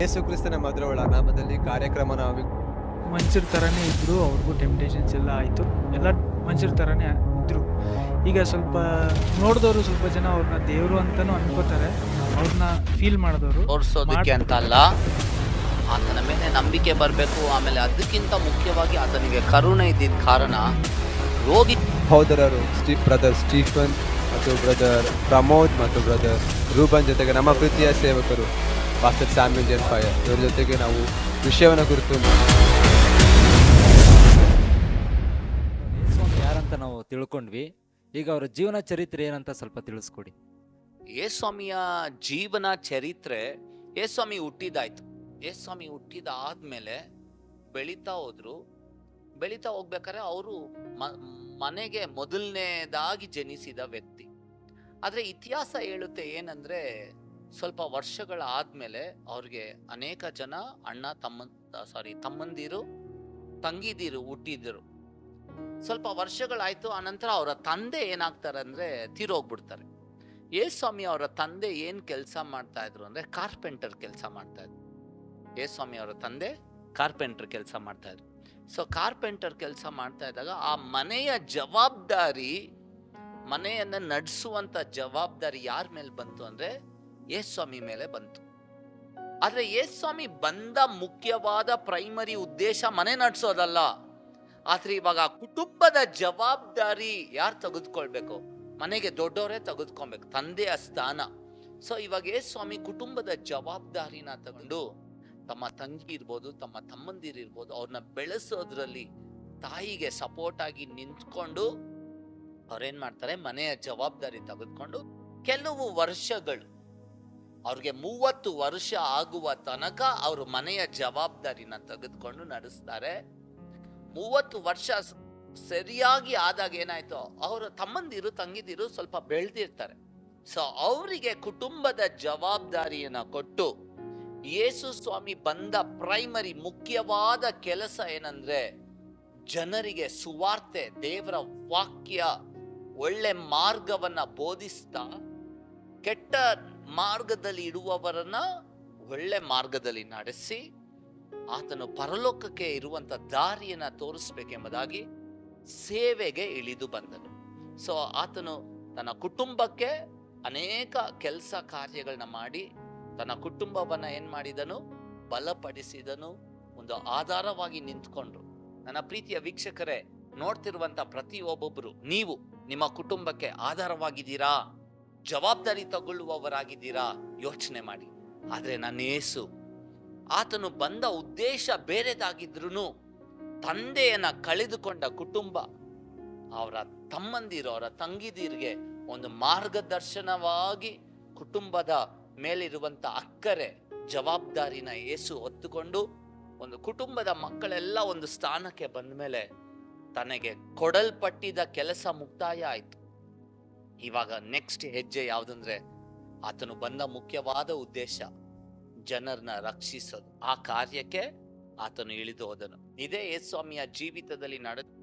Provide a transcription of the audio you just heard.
ಯೇಸು ಕ್ರಿಸ್ತನ ಮದುವೆಗಳ ನಾಮದಲ್ಲಿ ಕಾರ್ಯಕ್ರಮ ನಾವು ಮನುಷ್ಯರ ಥರನೇ ಇದ್ದರು ಅವ್ರಿಗೂ ಟೆಂಪ್ಟೇಷನ್ಸ್ ಎಲ್ಲ ಆಯಿತು. ಎಲ್ಲ ಮನುಷ್ಯರ ಥರನೇ ಇದ್ದರು ಈಗ ಸ್ವಲ್ಪ ನೋಡಿದವರು ಸ್ವಲ್ಪ ಜನ ಅವ್ರನ್ನ ದೇವರು ಅಂತಲೂ ಅನ್ಕೋತಾರೆ. ಅವ್ರನ್ನ ಫೀಲ್ ಮಾಡಿದವರು. ತೋರಿಸೋದಕ್ಕೆ ಅಂತ ಅಲ್ಲ. ಆತನ ಮೇಲೆ ನಂಬಿಕೆ ಬರಬೇಕು ಆಮೇಲೆ ಅದಕ್ಕಿಂತ ಮುಖ್ಯವಾಗಿ ಆತನಿಗೆ ಕರುಣೆ ಇದ್ದಿದ್ದ ಕಾರಣ ರೋಗಿ ಸಹೋದರರು ಸ್ಟೀ ಬ್ರದರ್ ಸ್ಟೀಫನ್ ಮತ್ತು ಬ್ರದರ್ ಪ್ರಮೋದ್ ಮತ್ತು ಬ್ರದರ್ ರೂಪನ್ ಜೊತೆಗೆ ನಮ್ಮ ಪ್ರೀತಿಯ ಸೇವಕರು. ಮಾಸ್ಟರ್ ಸ್ಯಾಮ್ಯಲ್ ಜೆನ್ ಫೈರ್ ಇವರ ಜೊತೆಗೆ ನಾವು ವಿಷಯವನ್ನು ಕುರಿತು ಯಾರಂತ ನಾವು ತಿಳ್ಕೊಂಡ್ವಿ. ಈಗ ಅವರ ಜೀವನ ಚರಿತ್ರೆ ಏನಂತ ಸ್ವಲ್ಪ ತಿಳಿಸ್ಕೊಡಿ. ಯೇಸ್ವಾಮಿಯ ಜೀವನ ಚರಿತ್ರೆ ಯೇಸ್ವಾಮಿ ಹುಟ್ಟಿದಾಯ್ತು. ಯೇಸ್ವಾಮಿ ಹುಟ್ಟಿದಾದ್ಮೇಲೆ ಬೆಳೀತಾ ಹೋದ್ರು. ಬೆಳೀತಾ ಹೋಗ್ಬೇಕಾದ್ರೆ ಅವರು ಮನೆಗೆ ಮೊದಲನೇದಾಗಿ ಜನಿಸಿದ ವ್ಯಕ್ತಿ. ಆದರೆ ಇತಿಹಾಸ ಹೇಳುತ್ತೆ ಏನಂದ್ರೆ ಸ್ವಲ್ಪ ವರ್ಷಗಳ ಆದ್ಮೇಲೆ ಅವ್ರಿಗೆ ಅನೇಕ ಜನ ಅಣ್ಣ ತಮ್ಮ ಸಾರಿ ತಮ್ಮಂದಿರು, ತಂಗಿದಿರು, ಹುಟ್ಟಿದ್ರು. ಸ್ವಲ್ಪ ವರ್ಷಗಳಾಯಿತು, ಆನಂತರ ಅವರ ತಂದೆ ಏನಾಗ್ತಾರೆ ಅಂದ್ರೆ ತೀರೋಗ್ಬಿಡ್ತಾರೆ. ಯೇಸ್ವಾಮಿ ಅವರ ತಂದೆ ಏನು ಕೆಲಸ ಮಾಡ್ತಾ ಇದ್ರು ಅಂದ್ರೆ ಕಾರ್ಪೆಂಟರ್ ಕೆಲಸ ಮಾಡ್ತಾ ಇದ್ರು ಯೇಸ್ವಾಮಿ ಅವರ ತಂದೆ ಕಾರ್ಪೆಂಟರ್ ಕೆಲಸ ಮಾಡ್ತಾ ಇದ್ರು ಸೊ ಕಾರ್ಪೆಂಟರ್ ಕೆಲಸ ಮಾಡ್ತಾ ಇದ್ದಾಗ ಆ ಮನೆಯ ಜವಾಬ್ದಾರಿ, ಮನೆಯನ್ನ ನಡೆಸುವಂತ ಜವಾಬ್ದಾರಿ ಯಾರ ಮೇಲೆ ಬಂತು ಅಂದ್ರೆ ಯೇಸ್ವಾಮಿ ಮೇಲೆ ಬಂತು. ಆದ್ರೆ ಸ್ವಾಮಿ ಬಂದ ಮುಖ್ಯವಾದ ಪ್ರೈಮರಿ ಉದ್ದೇಶ ಮನೆ ನಡೆಸೋದಲ್ಲ. ಆದರೆ ಇವಾಗ ಕುಟುಂಬದ ಜವಾಬ್ದಾರಿ ಯಾರು ತೆಗೆದುಕೊಳ್ಬೇಕು? ಮನೆಗೆ ದೊಡ್ಡವರೇ ತೆಗೆದುಕೊಬೇಕು ತಂದೆಯ ಸ್ಥಾನ. ಸೊ ಇವಾಗ ಯೇಸ್ ಸ್ವಾಮಿ ಕುಟುಂಬದ ಜವಾಬ್ದಾರಿನ ತಗೊಂಡು ತಮ್ಮ ತಂಗಿ ಇರ್ಬೋದು, ತಮ್ಮ ತಮ್ಮಂದಿರು ಇರ್ಬೋದು ಅವ್ರನ್ನ ಬೆಳೆಸೋದ್ರಲ್ಲಿ ತಾಯಿಗೆ ಸಪೋರ್ಟ್ ಆಗಿ ನಿಂತ್ಕೊಂಡು ಅವ್ರೇನ್ ಮಾಡ್ತಾರೆ? ಮನೆಯ ಜವಾಬ್ದಾರಿ ತೆಗೆದುಕೊಂಡು ಕೆಲವು ವರ್ಷಗಳು ಅವ್ರಿಗೆ ಮೂವತ್ತು ವರ್ಷ ಆಗುವ ತನಕ ಅವರು ಮನೆಯ ಜವಾಬ್ದಾರಿನ ತೆಗೆದುಕೊಂಡು ನಡೆಸ್ತಾರೆ. ಮೂವತ್ತು ವರ್ಷ ಸರಿಯಾಗಿ ಆದಾಗ ಏನಾಯ್ತು? ಅವರು ತಮ್ಮಂದಿರು, ತಂಗಿದಿರು ಸ್ವಲ್ಪ ಬೆಳೆದಿರ್ತಾರೆ. ಸೊ ಅವರಿಗೆ ಕುಟುಂಬದ ಜವಾಬ್ದಾರಿಯನ್ನ ಕೊಟ್ಟು ಯೇಸು ಸ್ವಾಮಿ ಬಂದ ಪ್ರೈಮರಿ ಮುಖ್ಯವಾದ ಕೆಲಸ ಏನಂದ್ರೆ ಜನರಿಗೆ ಸುವಾರ್ತೆ, ದೇವರ ವಾಕ್ಯ ಒಳ್ಳೆ ಮಾರ್ಗವನ್ನ ಬೋಧಿಸ್ತಾ, ಕೆಟ್ಟ ಮಾರ್ಗದಲ್ಲಿ ಇಡುವವರನ್ನ ಒಳ್ಳೆ ಮಾರ್ಗದಲ್ಲಿ ನಡೆಸಿ ಆತನು ಪರಲೋಕಕ್ಕೆ ಇರುವಂತ ದಾರಿಯನ್ನ ತೋರಿಸ್ಬೇಕೆಂಬುದಾಗಿ ಸೇವೆಗೆ ಇಳಿದು ಬಂದನು. ಸೊ ಆತನು ತನ್ನ ಕುಟುಂಬಕ್ಕೆ ಅನೇಕ ಕೆಲಸ ಕಾರ್ಯಗಳನ್ನ ಮಾಡಿ ತನ್ನ ಕುಟುಂಬವನ್ನ ಏನ್ ಮಾಡಿದನು? ಬಲಪಡಿಸಿದನು. ಒಂದು ಆಧಾರವಾಗಿ ನಿಂತ್ಕೊಂಡ್ರು. ನನ್ನ ಪ್ರೀತಿಯ ವೀಕ್ಷಕರೇ, ನೋಡ್ತಿರುವಂತ ಪ್ರತಿಯೊಬ್ಬೊಬ್ಬರು ನೀವು ನಿಮ್ಮ ಕುಟುಂಬಕ್ಕೆ ಆಧಾರವಾಗಿದ್ದೀರಾ? ಜವಾಬ್ದಾರಿ ತಗೊಳ್ಳುವವರಾಗಿದ್ದೀರಾ? ಯೋಚನೆ ಮಾಡಿ. ಆದರೆ ನನ್ನ ಏಸು, ಆತನು ಬಂದ ಉದ್ದೇಶ ಬೇರೆದಾಗಿದ್ರೂ ತಂದೆಯನ್ನು ಕಳೆದುಕೊಂಡ ಕುಟುಂಬ, ಅವರ ತಮ್ಮಂದಿರು, ಅವರ ತಂಗಿದಿರಿಗೆ ಒಂದು ಮಾರ್ಗದರ್ಶನವಾಗಿ ಕುಟುಂಬದ ಮೇಲಿರುವಂತ ಅಕ್ಕರೆ, ಜವಾಬ್ದಾರಿನ ಏಸು ಹೊತ್ತುಕೊಂಡು ಒಂದು ಕುಟುಂಬದ ಮಕ್ಕಳೆಲ್ಲ ಒಂದು ಸ್ಥಾನಕ್ಕೆ ಬಂದ ಮೇಲೆ ತನಗೆ ಕೊಡಲ್ಪಟ್ಟಿದ ಕೆಲಸ ಮುಕ್ತಾಯ ಆಯ್ತು. ಇವಾಗ ನೆಕ್ಸ್ಟ್ ಹೆಜ್ಜೆ ಯಾವ್ದಂದ್ರೆ ಆತನು ಬಂದ ಮುಖ್ಯವಾದ ಉದ್ದೇಶ ಜನರನ್ನ ರಕ್ಷಿಸೋದು. ಆ ಕಾರ್ಯಕ್ಕೆ ಆತನು ಇಳಿದು ಹೋದನು. ಇದೇ ಯೇಸ್ವಾಮಿಯ ಜೀವಿತದಲ್ಲಿ ನಡೆ